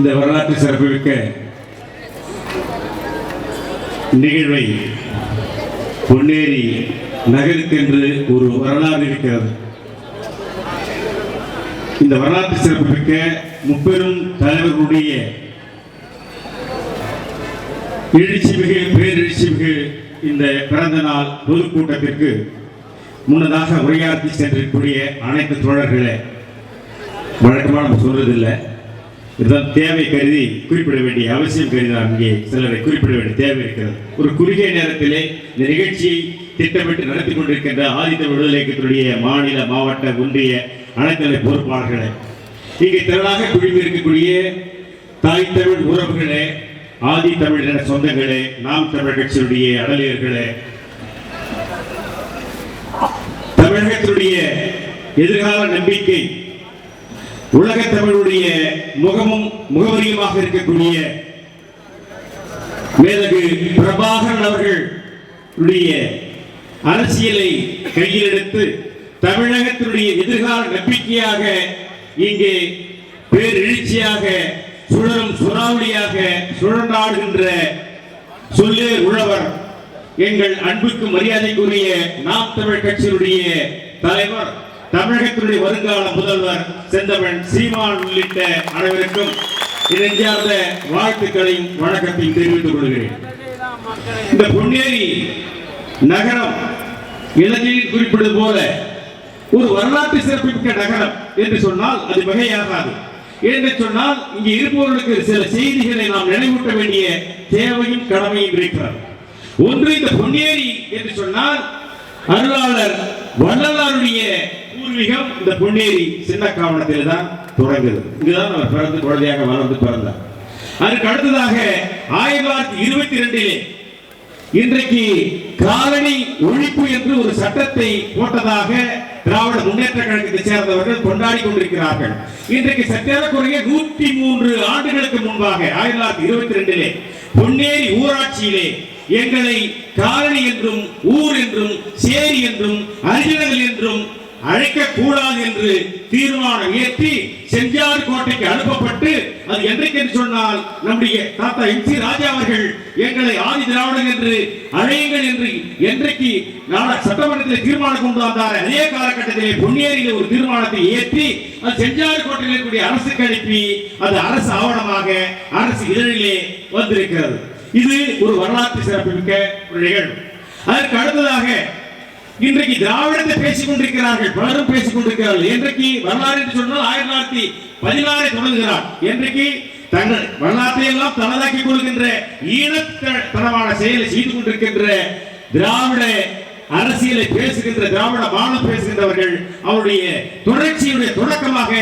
இந்த வரலாற்று சிறப்புமிக்க நிகழ்வை பொன்னேரி நகருக்கென்று ஒரு வரலாறு இருக்கிறது. இந்த வரலாற்று சிறப்புமிக்க முப்பெரும் தலைவர்களுடைய எழுச்சிமிகு பேரெழுச்சிமிகு இந்த பிறந்த நாள் பொதுக்கூட்டத்திற்கு முன்னதாக உரையாற்றி சென்றிருக்கக்கூடிய அனைத்து தோழர்களே வழக்கமாக நம்ம சொல்றதில்லை. இதுதான் தேவை கருதி குறிப்பிட வேண்டிய அவசியம் கருதி நான் இங்கே சிலரை குறிப்பிட வேண்டிய தேவை இருக்கிறது. ஒரு குறுகிய நேரத்திலே இந்த நிகழ்ச்சியை திட்டமிட்டு நடத்தி கொண்டிருக்கின்ற ஆதித்த விடுதலை இயக்கத்தினுடைய மாநில மாவட்ட ஒன்றிய அனைத்தலை பொறுப்பாளர்களே இங்கே திரளாக குழுமி இருக்கக்கூடிய தாய் தமிழ் உறவுகளே ஆதி தமிழர் சொந்தங்களே நாம் தமிழ் கட்சியுடைய அடலியர்களே தமிழகத்தினுடைய எதிர்கால நம்பிக்கை உலக தமிழுடைய முகமும் முகவரியுமாக இருக்கக்கூடிய மேலகு பிரபாகரன் அவர்களுடைய அரசியலை கையில் எடுத்து தமிழகத்தினுடைய எதிர்கால நம்பிக்கையாக இங்கே பேரெழுச்சியாக சுழலும் சுறாவளியாக சுழன்றாடுகின்ற சொல்லே உழவர் எங்கள் அன்புக்கு மரியாதைக்குரிய நாம் தமிழ் கட்சியினுடைய தலைவர் தமிழகத்தினுடைய வருங்கால முதல்வர் செந்தமன் சீமான் உள்ளிட்ட அனைவருக்கும் இணைஞ்சார்ந்த வாழ்த்துக்களையும் வணக்கத்தையும் தெரிவித்துக் கொள்கிறேன். இந்த பொன்னேரி நகரம் இலங்கையில் குறிப்பிடுவது போல ஒரு வரலாற்று சிறப்புமிக்க நகரம் என்று சொன்னால் அது மிகையாகாது என்று சொன்னால் இங்கே இருப்பவர்களுக்கு சில செய்திகளை நாம் நினைவூட்ட வேண்டிய தேவையும் கடமையும் இருக்கிறது. ஒன்று இந்த பொன்னேரி என்று சொன்னால் அருளாளர் வள்ளலாருடைய பூர்வீகம் இந்த பொன்னேரி சின்ன காவணத்தில் தான் தொடங்குது. இங்குதான் அவர் பிறந்து குழந்தையாக வளர்ந்து பிறந்தார். அதுக்கு அடுத்ததாக ஆயிரத்தி தொள்ளாயிரத்தி இருபத்தி ரெண்டிலே இன்றைக்கு காலனி ஒழிப்பு என்று ஒரு சட்டத்தை போட்டதாக திராவிட முன்னேற்ற கழகத்தை சேர்ந்தவர்கள் கொண்டாடி கொண்டிருக்கிறார்கள். இன்றைக்கு சற்றேறக்குறைய நூற்றி மூன்று ஆண்டுகளுக்கு முன்பாக ஆயிரத்தி தொள்ளாயிரத்தி இருபத்தி ரெண்டிலே பொன்னேரி ஊராட்சியிலே எங்களை காலனி என்றும் ஊர் என்றும் சேரி என்றும் அறிஞர்கள் என்றும் அழைக்க கூடாது என்று தீர்மானம் ஏற்றி செஞ்சார் கோட்டைக்கு அனுப்பப்பட்டு அது என்றைக்கு என்று சொன்னால் நம்முடைய தாத்தா எம் சி ராஜா அவர்கள் எங்களை ஆதி திராவிடன் என்று அழையுங்கள் என்று என்றைக்கு நாட சட்டமன்றத்தில் தீர்மானம் கொண்டு வந்தார். அதே காலகட்டத்திலே பொன்னேரியில் ஒரு தீர்மானத்தை ஏற்றி அது செஞ்சார் கோட்டையில் இருக்கக்கூடிய அரசுக்கு அனுப்பி அது அரசு ஆவணமாக அரசு இதழிலே வந்திருக்கிறது. இது ஒரு வரலாற்று சிறப்புமிக்க ஒரு நிகழ்வு. அதற்கு அடுத்ததாக இன்றைக்கு திராவிடத்தை பேசிக் கொண்டிருக்கிறார்கள் பலரும் பேசிக் கொண்டிருக்கிறார்கள் இன்றைக்கு வரலாறு என்று சொன்னால் ஆயிரத்தி தொள்ளாயிரத்தி பதினாறை தொடங்குகிறார். இன்றைக்கு தங்கள் வரலாற்றை எல்லாம் தனதாக்கி கொள்கின்ற ஈழத்தனமான செயலை செய்து கொண்டிருக்கின்ற திராவிட அரசியலை பேசுகின்ற திராவிட பானம் பேசுகின்றவர்கள் அவருடைய தொடர்ச்சியுடைய தொடக்கமாக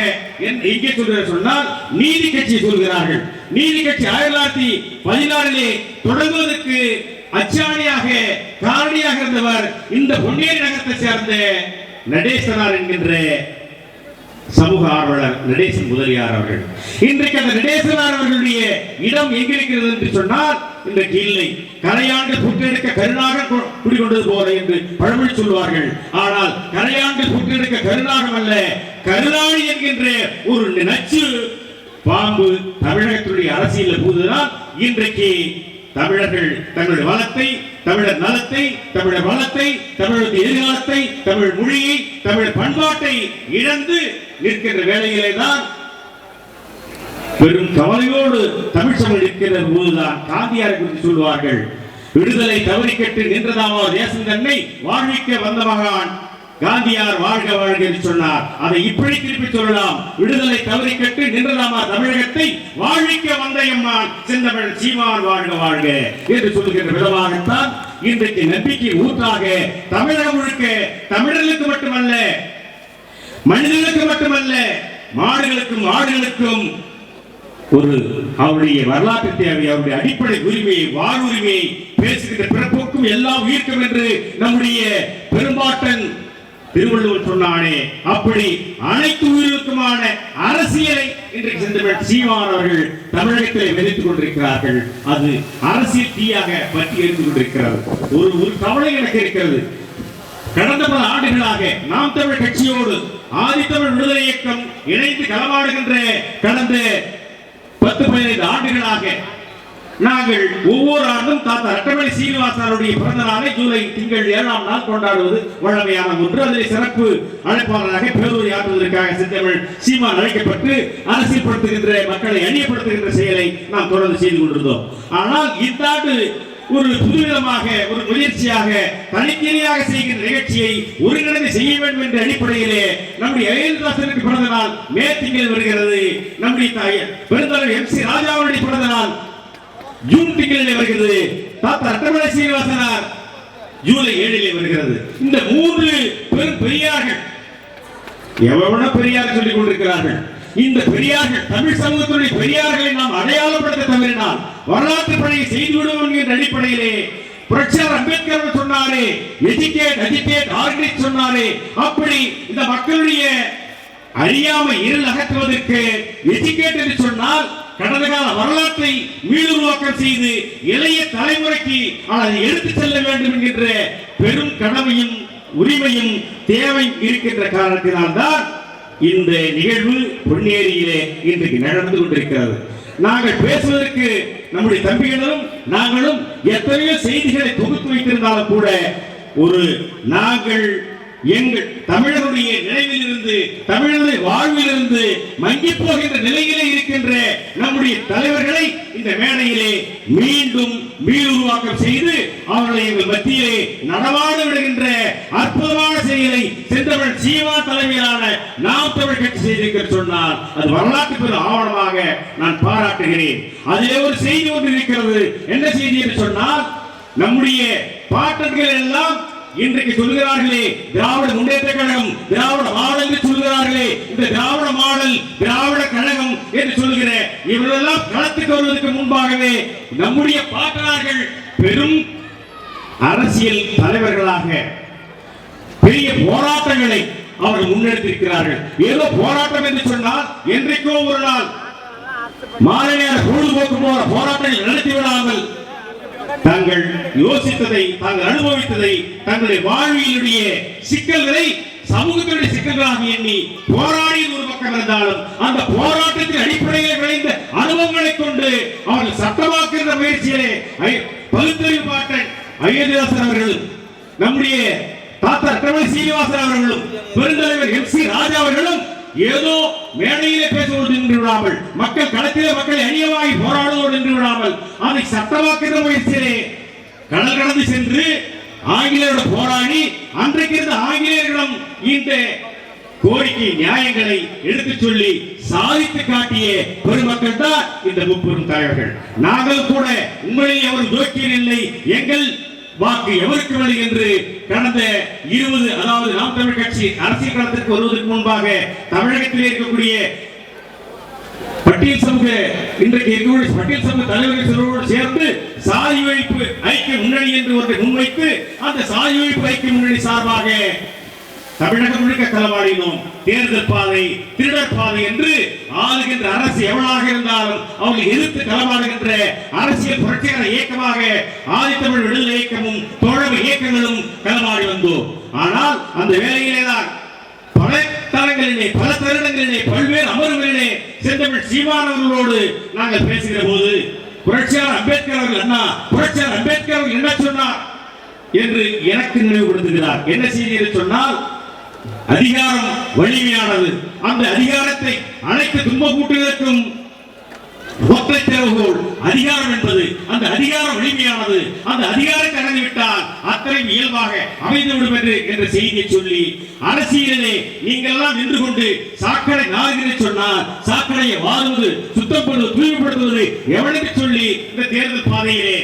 என்- எங்கே சொல்கிறார் சொன்னால் நீதி கட்சி சொல்கிறார்கள். நீதி கட்சி ஆயிரத்தி தொள்ளாயிரத்தி பதினாறிலே தொடங்குவதற்கு அச்சாணியாக காரணியாக இருந்தவர் இந்த பொன்னேரி நகரத்தை சேர்ந்த நடேசனார் என்கின்ற சமூக ஆர்வலர் நடேசன் முதலியார் அவர்கள். இன்றைக்கு அந்த நடேசனார் அவர்களுடைய இடம் எங்கிருக்கிறது என்று சொன்னால் இன்றைக்கு இல்லை. கரையாண்டு புற்றெடுக்க கருணாக குடிகொண்டது போல என்று பழமொழி சொல்வார்கள். ஆனால் கரையாண்டு புற்றெடுக்க கருணாகம் அல்ல கருணாணி என்கின்ற ஒரு நச்சு பாம்பு தமிழகத்தினுடைய அரசியல் புகுதுதான் இன்றைக்கு தமிழர்கள் தங்களுடைய வளத்தை தமிழர் நலத்தை தமிழர் வளத்தை தமிழருக்கு எதிர்காலத்தை தமிழ் மொழியை தமிழ் பண்பாட்டை இழந்து நிற்கின்ற வேலையிலே தான் பெரும் கவலையோடு தமிழ் சமூகம் நிற்கிற போதுதான் காந்தியார் குறித்து சொல்வார்கள் விடுதலை தவறிக்கட்டு நின்றதாமோ தேசம் தன்னை வாழ்விக்க வந்த மகான் காந்தியார் வாழ்க வாழ்க என்று சொன்னார். அதை இப்படி திருப்பி சொல்லலாம். விடுதலை தவறி கட்டு நின்றலாமா தமிழகத்தை? வாழ்விக்க வந்த எம்மான் செந்தமிழ் சீமான் வாழ்க வாழ்க என்று சொல்லுகின்ற விதமாகத்தான் இன்றைக்கு நம்பிக்கை ஊற்றாக தமிழகம் முழுக்க தமிழர்களுக்கு மட்டுமல்ல மனிதர்களுக்கு மட்டுமல்ல மாடுகளுக்கும் ஆடுகளுக்கும் ஒரு அவருடைய வரலாற்று தேவை அவருடைய அடிப்படை உரிமையை வாழ்வுரிமையை பேசுகின்ற பிறப்புக்கும் எல்லாம் உயிர்க்கும் என்று நம்முடைய பெரும்பாட்டன் திருவள்ளுவர் சொன்னானே அப்படி அனைத்து உயிருக்குமான அரசியலை இன்றைக்கு சென்றவர் சீவான் அவர்கள் தமிழகத்திலே விதைத்துக் கொண்டிருக்கிறார்கள். அது அரசியல் தீயாக பற்றி எரிந்து கொண்டிருக்கிறது. ஒரு ஒரு கவலை எனக்கு இருக்கிறது. கடந்த பல ஆண்டுகளாக நாம் தமிழ் கட்சியோடு ஆதித்தமிழ் விடுதலை இயக்கம் இணைந்து களமாடுகின்ற கடந்த பத்து பதினைந்து ஆண்டுகளாக நாங்கள் ஒவ்வொரு ஆண்டும் தாத்தா அட்டமணி சீனிவாசனுடைய பிறந்த நாளை ஜூலை திங்கள் ஏழாம் நாள் கொண்டாடுவது வழமையான ஒன்று. அதில் சிறப்பு அழைப்பாளராக பேரூர் ஆற்றுவதற்காக சித்தமிழ் சீமான் அழைக்கப்பட்டு அரசியல்படுத்துகின்ற மக்களை அணியப்படுத்துகின்ற செயலை நாம் தொடர்ந்து செய்து கொண்டிருந்தோம். ஆனால் இந்த ஆண்டு ஒரு புதுவிதமாக ஒரு முயற்சியாக தனித்தனியாக செய்கின்ற நிகழ்ச்சியை ஒருங்கிணைந்து செய்ய வேண்டும் என்ற அடிப்படையிலே நம்முடைய அயல்தாசனுக்கு பிறந்த நாள் மே திங்கள் வருகிறது. நம்முடைய தாய் பெருந்தலைவர் எம் சி ராஜாவுடைய பிறந்த நாள் ஜூன் திங்களிலே வருகிறது தாத்தா அட்டமலை சீனிவாசனார். ஜூலை ஏழிலே வருகிறது இந்த மூன்று பெரும் பெரியார்கள் எவ்வளவு பெரியார் சொல்லிக் கொண்டிருக்கிறார்கள். இந்த பெரியார்கள் தமிழ் சமூகத்தினுடைய பெரியார்களை நாம் அடையாளப்படுத்த தவறினால் வரலாற்று பணியை செய்து விடுவோம் என்கிற அடிப்படையிலே புரட்சியார் அம்பேத்கர் சொன்னாரே எஜுகேட் அஜிகேட் ஆர்கனைஸ் சொன்னாரே அப்படி இந்த மக்களுடைய அறியாமை இருள் அகற்றுவதற்கு எஜுகேட் என்று சொன்னால் கடந்த கால வரலாற்றை மீளுருவாக்கம் செய்து இளைய தலைமுறைக்கு அதை எடுத்து செல்ல வேண்டும் என்கின்ற பெரும் கடமையும் உரிமையும் தேவை இருக்கின்ற காரணத்தினால்தான் இந்த நிகழ்வு பொன்னேரியிலே இன்றைக்கு நடந்து கொண்டிருக்கிறது. நாங்கள் பேசுவதற்கு நம்முடைய தம்பிகளும் நாங்களும் எத்தனையோ செய்திகளை தொகுத்து வைத்திருந்தாலும் கூட ஒரு நாங்கள் எங்கள் தமிழருடைய நினைவில் இருந்து தமிழருடைய வாழ்வில் இருந்து மங்கி போகின்ற நிலையிலே இருக்கின்ற நம்முடைய தலைவர்களை இந்த மேடையிலே மீண்டும் மீளுருவாக்கம் செய்து அவர்களை எங்கள் மத்தியிலே நடமாட விடுகின்ற அற்புதமான செயலை சென்றவன் சீமா தலைமையிலான நாம் தமிழ் கட்சி செய்திருக்க சொன்னால் அது வரலாற்று பெரும் ஆவணமாக நான் பாராட்டுகிறேன். அதிலே ஒரு செய்தி ஒன்று இருக்கிறது. என்ன செய்தி என்று சொன்னால் நம்முடைய பாட்டர்கள் எல்லாம் இன்றைக்கு சொல்கிறார்களே திராவிட முன்னேற்ற கழகம் திராவிட மாடல் என்று சொல்கிறார்களே இந்த திராவிட மாடல் திராவிட கழகம் என்று சொல்கிற இவர்களெல்லாம் களத்துக்கு வருவதற்கு முன்பாகவே நம்முடைய பாட்டனார்கள் பெரும் அரசியல் தலைவர்களாக பெரிய போராட்டங்களை அவர்கள் முன்னெடுத்திருக்கிறார்கள். ஏதோ போராட்டம் என்று சொன்னால் என்றைக்கோ ஒரு நாள் மாலை நேர பொழுதுபோக்கு போற போராட்டங்கள் நடத்தி விடாமல் தாங்கள் யோசித்ததை தாங்கள் அனுபவித்ததை தங்களுடைய வாழ்வியலுடைய சிக்கல்களை சமூகத்தினுடைய சிக்கல்களாக எண்ணி போராடியது ஒரு பக்கம் இருந்தாலும் அந்த போராட்டத்தின் அடிப்படையில் விளைந்த அனுபவங்களை கொண்டு அவர்கள் சட்டமாக்குகின்ற முயற்சியிலே ஐ- பகுத்தறிவு பாட்டன் அயோத்தியாசன் அவர்கள் நம்முடைய தாத்தா தமிழ் சீனிவாசன் அவர்களும் பெருந்தலைவர் எம் சி ராஜா அவர்களும் ஏதோ மேடையிலே பேசுவோடு நின்று விடாமல் மக்கள் களத்திலே மக்களை அணியமாகி போராடுவோடு நின்று விடாமல் அதை சட்டமாக்கிற முயற்சியிலே கடல் கடந்து சென்று ஆங்கிலேயோட போராடி அன்றைக்கு இருந்த ஆங்கிலேயர்களிடம் இந்த கோரிக்கை நியாயங்களை எடுத்துச் சொல்லி சாதித்து காட்டிய பெருமக்கள் தான் இந்த முப்பெரும் தலைவர்கள். நாங்கள் கூட உங்களில் எவரும் ஜோக்கியர் இல்லை எங்கள் வாக்கு எவருக்கு வழி என்று கடந்த இருபது அதாவது நாம் தமிழ் கட்சி அரசியல் களத்திற்கு வருவதற்கு முன்பாக தமிழகத்தில் இருக்கக்கூடிய பட்டியல் சமூக இன்றைக்கு இருக்கக்கூடிய பட்டியல் சமூக தலைவர்கள் சிலரோடு சேர்ந்து சாதி ஒழிப்பு ஐக்கிய முன்னணி என்று ஒன்றை முன்வைத்து அந்த சாதி ஒழிப்பு ஐக்கிய முன்னணி சார்பாக தமிழகம் முழுக்க களவாடினோம். தேர்தல் பாதை திருடர் பாதை என்று ஆளுகின்ற அரசு எவ்வளவாக இருந்தாலும் அவங்க எதிர்த்து களவாடுகின்ற அரசியல் புரட்சிகர இயக்கமாக ஆதித்தமிழ் விடுதலை இயக்கமும் தோழமை இயக்கங்களும் களமாடி வந்தோம். ஆனால் அந்த வேலையிலே தான் பல தளங்களிலே பல தருணங்களிலே பல்வேறு அமர்வுகளிலே செந்தமிழ் சீமானவர்களோடு நாங்கள் பேசுகிற போது புரட்சியாளர் அம்பேத்கர் அவர்கள் அண்ணா புரட்சியாளர் அம்பேத்கர் அவர்கள் என்ன சொன்னார்? என்று எனக்கு நினைவுபடுத்துகிறார் என்ன செய்தி சொன்னால் அதிகாரம் வலிமையானது. அந்த அதிகாரத்தை அனைத்து துன்ப கூட்டுவதற்கும் ஒற்றை தேர்வுகோள் அதிகாரம் என்பது அந்த அதிகாரம் வலிமையானது. அந்த அதிகாரத்தை அடைந்துவிட்டால் அத்தனை இயல்பாக அமைந்துவிடும் என்று என்ற செய்தியை சொல்லி அரசியலிலே நீங்கள் எல்லாம் நின்று கொண்டு சாக்கடை நாடுகளை சொன்னால் சாக்கடையை வாருவது சுத்தப்படுவது தூய்மைப்படுத்துவது எவனுக்கு சொல்லி இந்த தேர்தல் பாதையிலே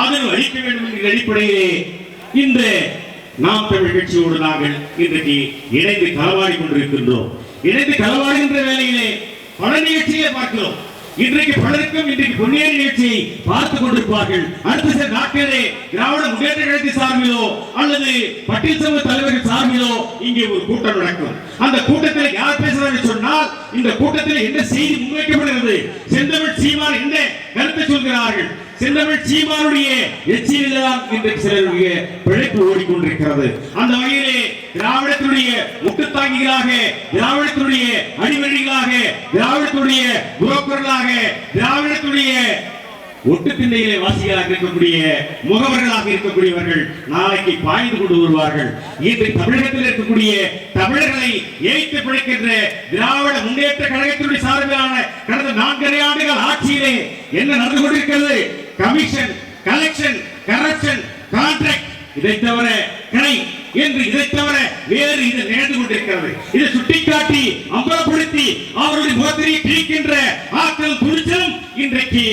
ஆதரவு அளிக்க வேண்டும் என்கிற அடிப்படையிலே இந்த நாம் தமிழ் கட்சியோடு நாங்கள் இன்றைக்கு இணைந்து களவாடி கொண்டிருக்கின்றோம் இணைந்து களவாடுகின்ற வேலையிலே பல நிகழ்ச்சிகளை பார்க்கிறோம். இன்றைக்கு பலருக்கும் இன்றைக்கு பொன்னேரி நிகழ்ச்சியை பார்த்துக் கொண்டிருப்பார்கள். அடுத்த சில நாட்களே திராவிட முன்னேற்ற கழகத்தின் சார்பிலோ அல்லது பட்டியல் சமூக தலைவர்கள் சார்பிலோ இங்கே ஒரு கூட்டம் நடக்கும். அந்த கூட்டத்தில் யார் பேசுறாங்க சொன்னால் இந்த கூட்டத்தில் என்ன செய்தி முன்வைக்கப்படுகிறது? செந்தமிழ் சீமான் என்ன கருத்தை சொல்கிறார்கள்? செந்தமிழ் சீமானுடைய எச்சியில் தான் இன்றைக்கு சிலருடைய பிழைப்பு ஓடிக்கொண்டிருக்கிறது. அந்த வகையிலே திராவிடத்தினுடைய முட்டுத்தாங்கிகளாக திராவிடத்துடைய அடிவழிகளாக திராவிடத்தினுடைய புரோக்கர்களாக திராவிடத்தினுடைய ஒட்டு திண்ணையிலே வாசிகளாக இருக்கக்கூடிய முகவர்களாக இருக்கக்கூடியவர்கள் நாளைக்கு பாய்ந்து கொண்டு வருவார்கள். இன்று தமிழகத்தில் இருக்கக்கூடிய தமிழர்களை ஏய்த்து பிழைக்கின்ற திராவிட முன்னேற்ற கழகத்தினுடைய சார்பிலான கடந்த நான்கரை ஆண்டுகள் ஆட்சியிலே என்ன நடந்து கொண்டிருக்கிறது? Commission collection corruption contract. இதை தவிர கடை என்று இதை தவிர வேறு இது நிகழ்ந்து கொண்டிருக்கிறது. இதை சுட்டிக்காட்டி அம்பலப்படுத்தி அவருடைய முகத்திலேயே பிரிக்கின்ற ஆற்றல் துணிச்சலும் இன்றைக்கு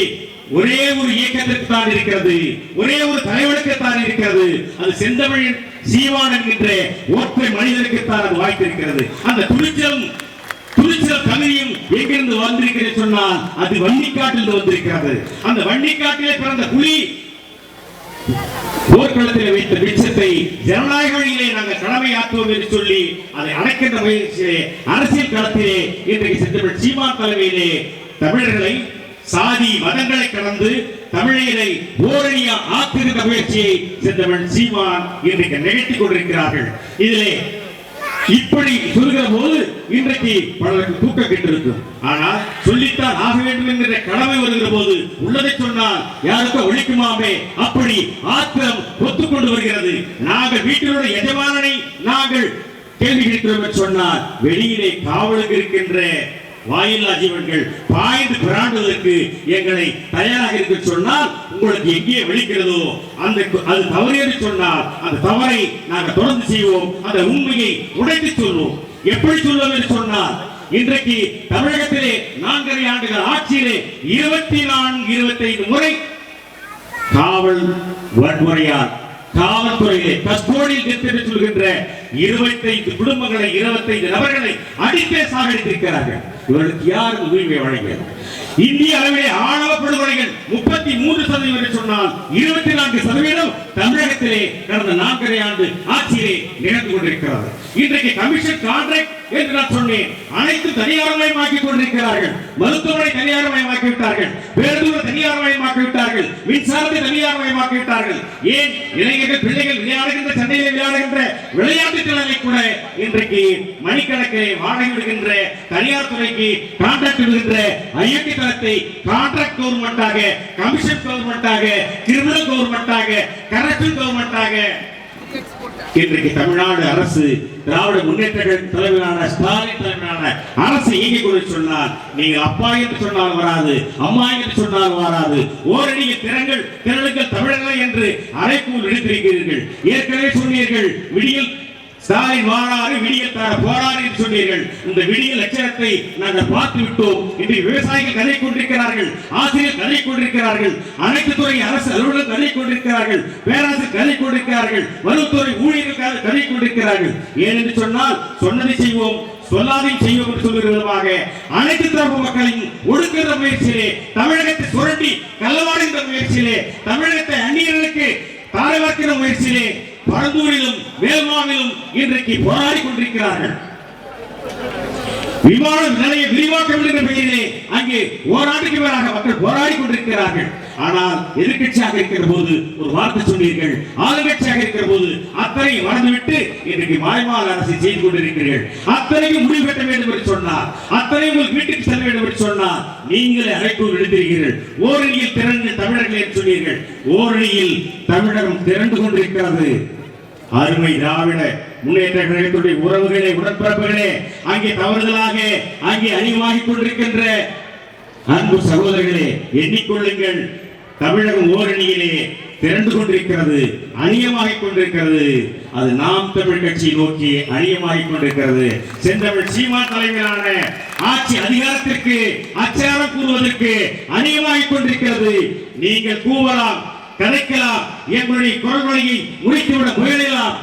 ஒரே ஒரு இயக்கத்திற்கு தான் இருக்கிறது. ஒரே ஒரு தலைவனுக்கு தான் இருக்கிறது. அது செந்தமிழ் சீவான் என்கின்ற ஒற்றை மனிதனுக்கு தான் அது வாய்ப்பு இருக்கிறது. அந்த துணிச்சலும் துணிச்சல் தகுதியும் எங்கிருந்து வந்திருக்கிறேன் சொன்னால் அது வன்னிக்காட்டில் வந்திருக்கிறது. அந்த வன்னிக்காட்டிலே பிறந்த புலி போர்க்களத்தில் வைத்த மிச்சத்தை ஜனநாயக வழியிலே நாங்கள் கடமையாற்றுவோம் என்று சொல்லி அதை அடைக்கின்ற முயற்சியிலே அரசியல் களத்திலே இன்றைக்கு செந்தமிழ் சீமான் தலைமையிலே தமிழர்களை சாதி மதங்களை கடந்து தமிழீரை ஓரணியா ஆக்குகின்ற முயற்சியை செந்தமிழ் சீமான் இன்றைக்கு நிகழ்த்திக் கொண்டிருக்கிறார்கள். இதிலே இப்படி சொல்கிற போது இன்றைக்கு பலருக்கு தூக்கம் கெட்டிருக்கும் ஆனால் சொல்லித்தான் ஆக வேண்டும் என்கிற கடமை வருகிற போது உள்ளதை சொன்னால் யாருக்கோ ஒழிக்குமாமே. அப்படி ஆத்திரம் ஒத்துக்கொண்டு வருகிறது. நாங்கள் வீட்டிலுள்ள எஜமானனை நாங்கள் கேள்வி கேட்கிறோம் என்று சொன்னால் வெளியிலே காவலுக்கு இருக்கின்ற வாயில்லா ஜீவன்கள் பாய்ந்து பிராண்டுவதற்கு எங்களை தயாராக இருக்க சொன்னால் உங்களுக்கு எங்கே வெளிக்கிறதோ அந்த அது தவறு என்று சொன்னால் அந்த தவறை நாங்கள் தொடர்ந்து செய்வோம். அந்த உண்மையை உடைத்து சொல்வோம். எப்படி சொல்வோம் என்று சொன்னால் இன்றைக்கு தமிழகத்திலே நான்கரை ஆண்டுகள் ஆட்சியிலே இருபத்தி நான்கு இருபத்தி ஐந்து முறை காவல் வன்முறையால் காவல்துறையிலே கஸ்போடியில் நிறுத்தி என்று சொல்கின்ற இருபத்தைந்து குடும்பங்களை இருபத்தைந்து நபர்களை அடித்தே சாகடித்திருக்கிறார்கள். இவர்களுக்கு யார் உரிமை வழங்கியது இந்திய அளவிலே ஆணவ படுகொலைகள் முப்பத்தி மூன்று சதவீதம் என்று சொன்னால் இருபத்தி நான்கு சதவீதம் தமிழகத்திலே கடந்த நான்கரை ஆண்டு ஆட்சியிலே நிகழ்ந்து கொண்டிருக்கிறார்கள் இன்றைக்கு கமிஷன் கான்ட்ராக்ட் என்று நான் சொன்னேன். அனைத்து தனியார்மயமாக்கி கொண்டிருக்கிறார்கள். மருத்துவமனை தனியார்மயமாக்கி விட்டார்கள் பேருந்துகளை தனியார்மயமாக்கி விட்டார்கள் மின்சாரத்தை தனியார்மயமாக்கி விட்டார்கள் ஏன்? இளைஞர்கள் பிள்ளைகள் விளையாடுகின்ற சண்டையிலே விளையாடுகின்ற விளையாட்டு திறனை கூட இன்றைக்கு மணிக்கணக்கிலே வாடகை விடுகின்ற தனியார் துறைக்கு கான்ட்ராக்ட் விடுகின்ற ஐஎன்டி தளத்தை கான்ட்ராக்ட் கவர்மெண்டாக கமிஷன் கவர்மெண்டாக கிரிமினல் கவர்மெண்டாக கரப்ஷன் கவர்மெண்டாக இன்றைக்கு தமிழ்நாடு அரசு திராவிட முன்னேற்ற தலைவரான ஸ்டாலின் தலைவரான அரசு இயங்கிக் கொண்டு சொன்னார் நீங்க அப்பா என்று சொன்னால் வராது அம்மா என்று சொன்னால் வராது ஓரடியில் திறங்கள் திரளுங்கள் தமிழர்கள் என்று அழைப்பு எடுத்திருக்கிறீர்கள் ஏற்கனவே சொன்னீர்கள் விடியல் ஸ்டாலின் வாராறு விடியத்தார தர போராறு என்று சொன்னீர்கள். இந்த விடிய லட்சணத்தை நாங்கள் பார்த்து விட்டோம். இன்று விவசாயிகள் கதை கொண்டிருக்கிறார்கள் ஆசிரியர் கதை கொண்டிருக்கிறார்கள் அனைத்து துறை அரசு அலுவலர் கதை கொண்டிருக்கிறார்கள் பேராசிரியர் கதை கொண்டிருக்கிறார்கள் வலுத்துறை ஊழியர்கள் கதை கொண்டிருக்கிறார்கள். ஏனென்று சொன்னால் சொன்னதை செய்வோம் சொல்லாதையும் செய்வோம் என்று சொல்கிற விதமாக அனைத்து தரப்பு மக்களின் ஒடுக்கிற முயற்சியிலே தமிழகத்தை சுரண்டி கள்ளவாடுகின்ற முயற்சியிலே தமிழகத்தை அந்நியர்களுக்கு தாரை வார்க்கிற முயற்சியிலே பரந்தூரிலும் வேல்மாவிலும் இன்றைக்கு போராடி கொண்டிருக்கிறார்கள் விமான நிலைய விரிவாக்கம் என்ற பெயரிலே அங்கே ஓராண்டுக்கு மேலாக மக்கள் போராடி கொண்டிருக்கிறார்கள் ஆனால் எதிர்கட்சியாக இருக்கிற போது ஒரு வார்த்தை சொன்னீர்கள். ஆளுங்கட்சியாக இருக்கிற போது அத்தனை மறந்துவிட்டு இன்றைக்கு மாய்மால் அரசை செய்து கொண்டிருக்கிறீர்கள். அத்தனையும் முடிவு கட்ட வேண்டும் என்று சொன்னார். அத்தனை உங்கள் வீட்டுக்கு செல்ல வேண்டும் என்று சொன்னார். நீங்களே அழைப்பு எழுந்திருக்கிறீர்கள் ஓரணியில் திரண்டு தமிழர்கள் என்று சொன்னீர்கள். ஓரணியில் தமிழகம் திரண்டு கொண்டிருக்கிறது. அருமை திராவிட முன்னேற்ற கழகத்துடைய உறவுகளே உடன்பிறப்புகளே அங்கே தவறுதலாக அங்கே அணிவாகிக் கொண்டிருக்கின்ற அன்பு சகோதரர்களே எண்ணிக்கொள்ளுங்கள். தமிழகம் ஓரணியிலே திரண்டு கொண்டிருக்கிறது அணியமாகிக் கொண்டிருக்கிறது. அது நாம் தமிழ் கட்சி நோக்கி அணியமாகிக் கொண்டிருக்கிறது. செந்தமிழ் சீமா தலைமையிலான ஆட்சி அதிகாரத்திற்கு அச்சாரம் கூறுவதற்கு அணியமாகிக் கொண்டிருக்கிறது. நீங்கள் கூவலாம் கதைக்கலாம் எங்களுடைய குரல் முடித்துவிட முயலலாம்.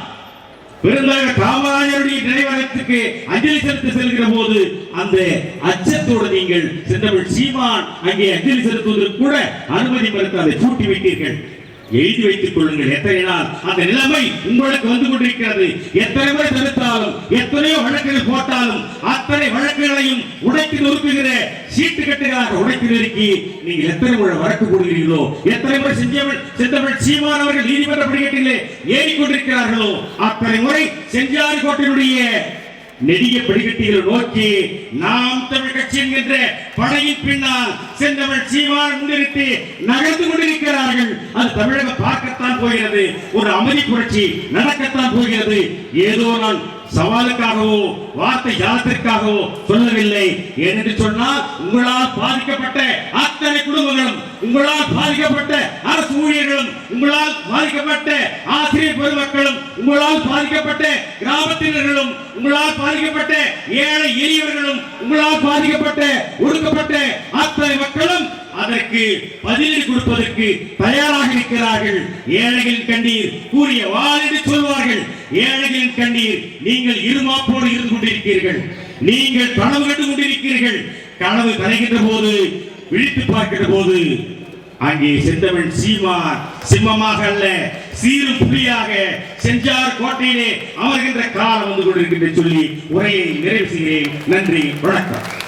பெருந்தலைவர் காமராஜருடைய நினைவகத்துக்கு அஞ்சலி செலுத்த செல்கிற போது அந்த அச்சத்தோடு நீங்கள் சென்றவள் சீமான் அங்கே அஞ்சலி செலுத்துவதற்கு கூட அனுமதி மறுத்து அதை பூட்டி விட்டீர்கள் எழுதி வைத்துக் கொள்ளுங்கள். எத்தனை நாள்? அந்த நிலைமை உங்களுக்கு வந்து கொண்டிருக்கிறது. எத்தனை முறை தடுத்தாலும் எத்தனையோ வழக்குகள் போட்டாலும் அத்தனை வழக்குகளையும் உடைத்து நொறுக்குகிற சீட்டு கட்டுகளாக உடைத்து நெருக்கி நீங்கள் எத்தனை முறை வழக்கு போடுகிறீர்களோ எத்தனை முறை செஞ்சவள் செந்தமிழ் சீமான் அவர்கள் நீதிமன்ற படிக்கட்டிலே ஏறிக்கொண்டிருக்கிறார்களோ அத்தனை முறை செஞ்சாறு கோட்டையினுடைய நெடிய படிக்கட்டுகளை நோக்கி நாம் தமிழ் கட்சி என்கின்ற படையின் பின்னால் சென்றவர் சீமான் முன்னிறுத்தி நகர்ந்து கொண்டிருக்கிறார்கள். அது தமிழகம் பார்க்கத்தான் போகிறது. ஒரு அமைதி புரட்சி நடக்கத்தான் போகிறது. ஏதோ நான் சவாலுக்காகவோ வார்த்தை ஜாலத்திற்காகவோ சொல்லவில்லை. ஏனென்று சொன்னால் உங்களால் பாதிக்கப்பட்ட அத்தனை குடும்பங்களும் உங்களால் பாதிக்கப்பட்ட அரசு ஊழியர்களும் உங்களால் பாதிக்கப்பட்ட ஆசிரியர் பெருமக்களும் உங்களால் பாதிக்கப்பட்ட கிராமத்தினர்களும் உங்களால் பாதிக்கப்பட்ட ஏழை எளியவர்களும் உங்களால் பாதிக்கப்பட்ட ஒடுக்கப்பட்ட அத்தனை மக்களும் அதற்கு பதிலடி கொடுப்பதற்கு தயாராக இருக்கிறார்கள் ஏழைகளின் கண்ணீர் கூறிய வாழ்ந்து சொல்வார்கள். ஏழைகளின் கண்ணீர் நீங்கள் இருமாப்போடு இருந்து கொண்டிருக்கிறீர்கள். நீங்கள் கனவு கண்டு கொண்டிருக்கிறீர்கள். கனவு கலைகின்ற போது விழித்து பார்க்கின்ற போது அங்கே செந்தமிழ் சீமார் சிம்மமாக அல்ல சீரு புலியாக செஞ்சார் கோட்டையிலே அமர்கின்ற காலம் வந்து கொண்டிருக்கின்ற சொல்லி உரையை நிறைவு செய்கிறேன். நன்றி வணக்கம்.